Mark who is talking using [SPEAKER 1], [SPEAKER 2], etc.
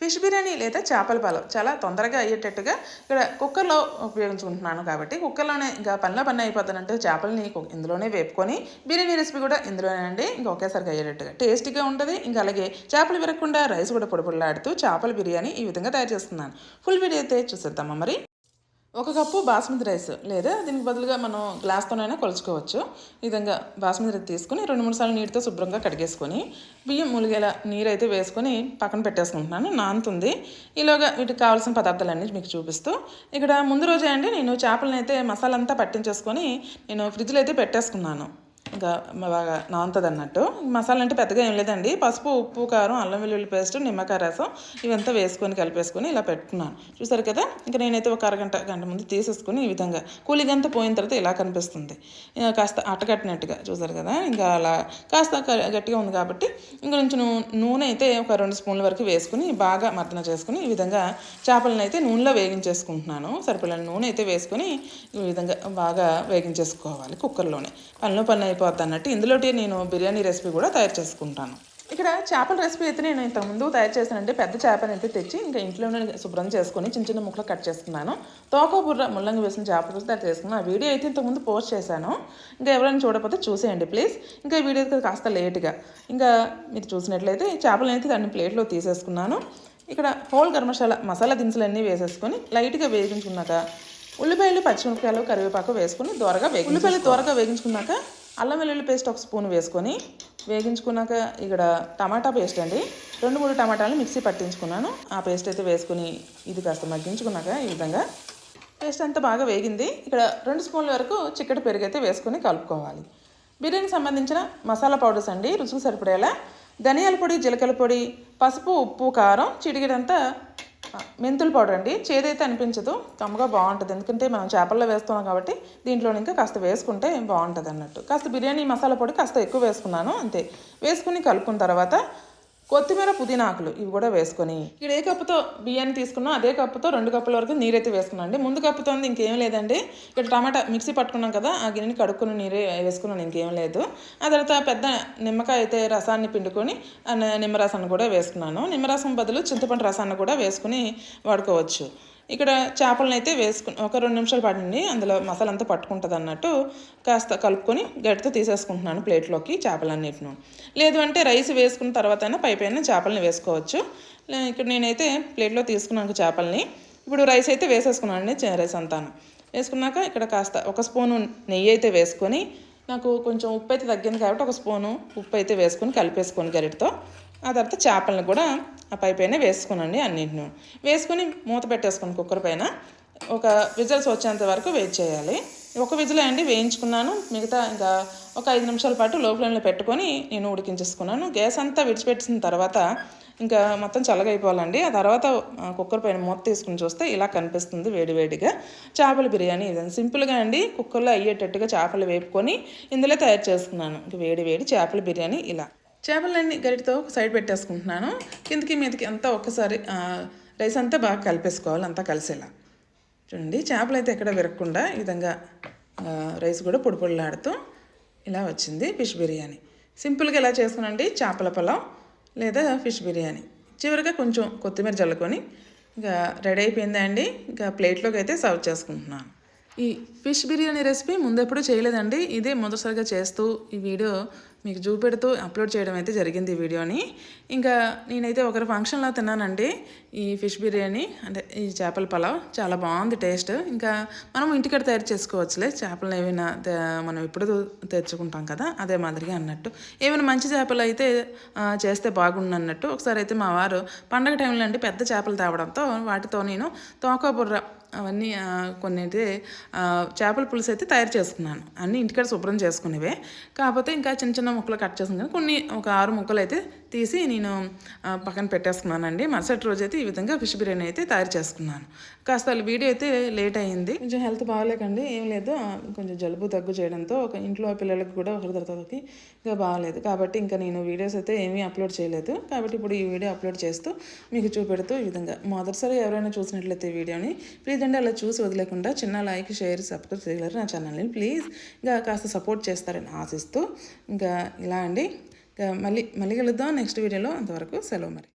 [SPEAKER 1] Fish biryani లేదా చేపల పలావ్ చాలా తొందరగా అయ్యేటట్టుగా ఇక్కడ కుక్కర్లో ఉపయోగించుకుంటున్నాను కాబట్టి కుక్కర్లోనే ఇంకా పనిలో పని అయిపోతానంటే చేపలని ఇందులోనే వేపుకొని బిర్యానీ రెసిపీ కూడా ఇందులోనే అండి ఇంకా ఒకేసారిగా అయ్యేటట్టుగా టేస్టీగా ఉంటుంది. ఇంకా అలాగే చేపలు విరగకుండా రైస్ కూడా పొడిపొడిలాడుతూ చేపల బిర్యానీ ఈ విధంగా తయారు చేస్తున్నాను. ఫుల్ వీడియో అయితే చూసేద్దామా మరి? ఒక కప్పు బాస్మతి రైస్ లేదా దీనికి బదులుగా మనం గ్లాస్తోనైనా కొలుచుకోవచ్చు. ఈ విధంగా బాస్మతి రైస్ తీసుకుని రెండు మూడు సార్లు నీటితో శుభ్రంగా కడిగేసుకొని బియ్యం ములిగేలా నీరు అయితే వేసుకొని పక్కన పెట్టేసుకుంటున్నాను. నానుతుంది. ఈలోగా వీటికి కావాల్సిన పదార్థాలన్నీ మీకు చూపిస్తూ ఇక్కడ ముందు రోజే అండి నేను చేపలను అయితే మసాలా అంతా పట్టించేసుకొని నేను ఫ్రిడ్జ్లో అయితే పెట్టేసుకున్నాను. ఇంకా బాగా నానుతుంది అన్నట్టు. మసాలా అంటే పెద్దగా ఏం లేదండి. పసుపు ఉప్పు కారం అల్లం వెల్లుల్లి పేస్ట్ నిమ్మకాయ రసం ఇవంతా వేసుకొని కలిపేసుకొని ఇలా పెట్టుకున్నాను. చూసారు కదా? ఇంకా నేనైతే ఒక అరగంట గంట ముందు తీసేసుకుని ఈ విధంగా కూలిగంతా పోయిన తర్వాత ఇలా కనిపిస్తుంది. కాస్త అట్టగట్టినట్టుగా చూసారు కదా? ఇంకా అలా కాస్త గట్టిగా ఉంది కాబట్టి ఇంకా కొంచెం నూనె అయితే ఒక రెండు స్పూన్ల వరకు వేసుకుని బాగా మర్దన చేసుకుని ఈ విధంగా చేపలను అయితే నూనెలో వేగించేసుకుంటున్నాను. సరిపడిన నూనె అయితే వేసుకొని ఈ విధంగా బాగా వేగించేసుకోవాలి కుక్కర్లోనే. పనిలో పని అయిపోద్ది అన్నట్టు ఇందులోటి నేను బిర్యానీ రెసిపీ కూడా తయారు చేసుకుంటాను. ఇక్కడ చేపల రెసిపీ అయితే నేను ఇంతకుముందు తయారు చేశానంటే పెద్ద చేపని అయితే తెచ్చి ఇంకా ఇంట్లోనే శుభ్రం చేసుకొని చిన్న చిన్న ముక్కలు కట్ చేసుకున్నాను. తోక బుర్ర ముల్లంగి వేసిన చేపల తయారు చేసుకున్నాను. ఆ వీడియో అయితే ఇంతకుముందు పోస్ట్ చేశాను. ఇంకా ఎవరైనా చూడకపోతే చూసేయండి ప్లీజ్. ఇంకా ఈ వీడియో కాస్త లేట్గా. ఇంకా మీరు చూసినట్లయితే ఈ చేపలను అయితే దాన్ని ప్లేట్లో తీసేసుకున్నాను. ఇక్కడ హోల్ గరం మసాలా మసాలా దినుసులు అన్నీ వేసేసుకొని లైట్గా వేగించుకున్నాక ఉల్లిపాయలు పచ్చిమిరపకాయలు కరివేపాకు వేసుకుని దోరగా వేగి ఉల్లిపాయలు దోరగా వేగించుకున్నాక అల్లం వెల్లుల్లి పేస్ట్ ఒక స్పూన్ వేసుకొని వేగించుకున్నాక ఇక్కడ టమాటా పేస్ట్ అండి. రెండు మూడు టమాటాలు మిక్సీ పట్టించుకున్నాను. ఆ పేస్ట్ అయితే వేసుకుని ఇది కాస్త మగ్గించుకున్నాక ఈ విధంగా పేస్ట్ అంతా బాగా వేగింది. ఇక్కడ రెండు స్పూన్ల వరకు చిక్కటి పెరుగు అయితే వేసుకొని కలుపుకోవాలి. బిర్యానీకి సంబంధించిన మసాలా పౌడర్స్ అండి రుచికి సరిపడేలా. ధనియాల పొడి జీలకర్ర పొడి పసుపు ఉప్పు కారం చిటికెడంతా మెంతుల పౌడర్ అండి. చేదైతే అనిపించదు. కమ్మగా బాగుంటుంది. ఎందుకంటే మనం చేపల్లో వేస్తున్నాం కాబట్టి దీంట్లో ఇంకా కాస్త వేసుకుంటే బాగుంటుంది అన్నట్టు కాస్త బిర్యానీ మసాలా పొడి కాస్త ఎక్కువ వేసుకున్నాను అంతే. వేసుకుని కలుపుకున్న తర్వాత కొత్తిమీర పుదీనా ఆకులు ఇవి కూడా వేసుకొని ఇక్కడ ఏ కప్పుతో బియ్యాన్ని తీసుకున్నా అదే కప్పుతో రెండు కప్పుల వరకు నీరైతే వేసుకున్నాను అండి. ముందు కప్పుతో ఉంది ఇంకేం లేదండి. ఇక్కడ టమాటా మిక్సీ పట్టుకున్నాం కదా ఆ గిన్నెని కడుక్కుని నీరే వేసుకున్నాను ఇంకేం లేదు. ఆ తర్వాత పెద్ద నిమ్మకాయ అయితే రసాన్ని పిండుకొని నిమ్మరసాన్ని కూడా వేసుకున్నాను. నిమ్మరసం బదులు చింతపండు రసాన్ని కూడా వేసుకుని వాడుకోవచ్చు. ఇక్కడ చేపలను అయితే వేసుకుని ఒక రెండు నిమిషాలు పడండి అందులో మసాలా అంతా పట్టుకుంటుంది అన్నట్టు కాస్త కలుపుకొని గట్టితో తీసేసుకుంటున్నాను ప్లేట్లోకి చేపలన్నిటిను. లేదు అంటే రైస్ వేసుకున్న తర్వాత అయినా పై పైన చేపలని వేసుకోవచ్చు. లే- ఇక్కడ నేనైతే ప్లేట్లో తీసుకున్నాను చేపల్ని. ఇప్పుడు రైస్ అయితే వేసేసుకున్నాను అండి రైస్ అంతాను. వేసుకున్నాక ఇక్కడ కాస్త ఒక స్పూను నెయ్యి అయితే వేసుకొని నాకు కొంచెం ఉప్పు అయితే తగ్గింది కాబట్టి ఒక స్పూను ఉప్పు అయితే వేసుకొని కలిపేసుకొని గరిటతో. ఆ తర్వాత చేపలను కూడా ఆ పై పైన వేసుకునండి అన్నింటిని. వేసుకొని మూత పెట్టేసుకుని కుక్కర్ పైన. ఒక విజిల్స్ వచ్చేంత వరకు వెయిట్ చేయాలి. ఒక విజిల్ అండి వేయించుకున్నాను. మిగతా ఇంకా ఒక ఐదు నిమిషాల పాటు లో ఫ్లేమ్లో పెట్టుకొని నేను ఉడికించేసుకున్నాను. గ్యాస్ అంతా విడిచిపెట్టిన తర్వాత ఇంకా మొత్తం చల్లగైపోవాలండి. ఆ తర్వాత కుక్కర్ పైన మూత తీసుకుని చూస్తే ఇలా కనిపిస్తుంది వేడివేడిగా చేపల బిర్యానీ ఇదండి సింపుల్గా అండి కుక్కర్లో అయ్యేటట్టుగా చేపలు వేపుకొని ఇందులో తయారు చేసుకున్నాను. ఇంక వేడి వేడి చేపల బిర్యానీ ఇలా. చేపలన్నీ గరిటతో ఒక సైడ్ పెట్టేసుకుంటున్నాను. కిందకి మీదకి అంతా ఒక్కసారి రైస్ అంతా బాగా కలిపేసుకోవాలి అంతా కలిసేలా. చూడండి చేపలు అయితే ఎక్కడ విరగకుండా ఈ విధంగా రైస్ కూడా పొడి పొడిలాడుతూ ఇలా వచ్చింది ఫిష్ బిర్యానీ. సింపుల్గా ఎలా చేసుకునండి చేపల పొలం లేదా ఫిష్ బిర్యానీ. చివరిగా కొంచెం కొత్తిమీర చల్లుకొని ఇంకా రెడీ అయిపోయిందా అండి? ఇంకా ప్లేట్లోకి అయితే సర్వ్ చేసుకుంటున్నాను. ఈ ఫిష్ బిర్యానీ రెసిపీ ముందు చేయలేదండి. ఇదే మొదటిసారిగా చేస్తూ ఈ వీడియో మీకు చూపెడుతూ అప్లోడ్ చేయడం అయితే జరిగింది ఈ వీడియోని. ఇంకా నేనైతే ఒకరి ఫంక్షన్లో తిన్నానండి. ఈ ఫిష్ బిర్యానీ అంటే ఈ చేపల పలావ్ చాలా బాగుంది టేస్ట్. ఇంకా మనం ఇంటికాడ తయారు చేసుకోవచ్చులే. చేపలను ఏమైనా మనం ఇప్పుడు తెచ్చుకుంటాం కదా అదే మాదిరిగా అన్నట్టు. ఏమైనా మంచి చేపలు అయితే చేస్తే బాగుండు అన్నట్టు. ఒకసారి అయితే మా వారు పండగ టైంలో అండి పెద్ద చేపలు తేవడంతో వాటితో నేను తోకబుర్ర అవన్నీ కొన్ని అయితే చేపల పులుసు అయితే తయారు చేసుకున్నాను. అన్నీ ఇంటికాడ శుభ్రం చేసుకునేవే. కాకపోతే ఇంకా చిన్న చిన్న ముక్కలు కట్ చేసుకున్నాను. కొన్ని ఒక ఆరు ముక్కలు అయితే తీసి నేను పక్కన పెట్టేసుకున్నానండి. మరుసటి రోజు అయితే ఈ విధంగా ఫిష్ బిర్యానీ అయితే తయారు చేసుకున్నాను. కాస్త వీడియో అయితే లేట్ అయ్యింది కొంచెం హెల్త్ బాగాలేకండి. ఏం లేదు. కొంచెం జలుబు దగ్గు చేయడంతో ఒక ఇంట్లో పిల్లలకి కూడా ఒకరి తర్వాత ఇంకా బాగాలేదు. కాబట్టి ఇంకా నేను వీడియోస్ అయితే ఏమీ అప్లోడ్ చేయలేదు. కాబట్టి ఇప్పుడు ఈ వీడియో అప్లోడ్ చేస్తూ మీకు చూపెడుతూ ఈ విధంగా మొదటిసారి ఎవరైనా చూసినట్లయితే వీడియోని ప్లీజ్ అండి అలా చూసి వదిలేకుండా చిన్న లైక్ షేర్ సబ్స్క్రైబ్ చేయగలరు నా ఛానల్ని. ప్లీజ్ ఇంకా కాస్త సపోర్ట్ చేస్తారని ఆశిస్తూ ఇంకా ఇలా అండి. మళ్ళీ మళ్ళీ కలుద్దాం నెక్స్ట్ వీడియోలో అంతవరకు సెలవు మరి.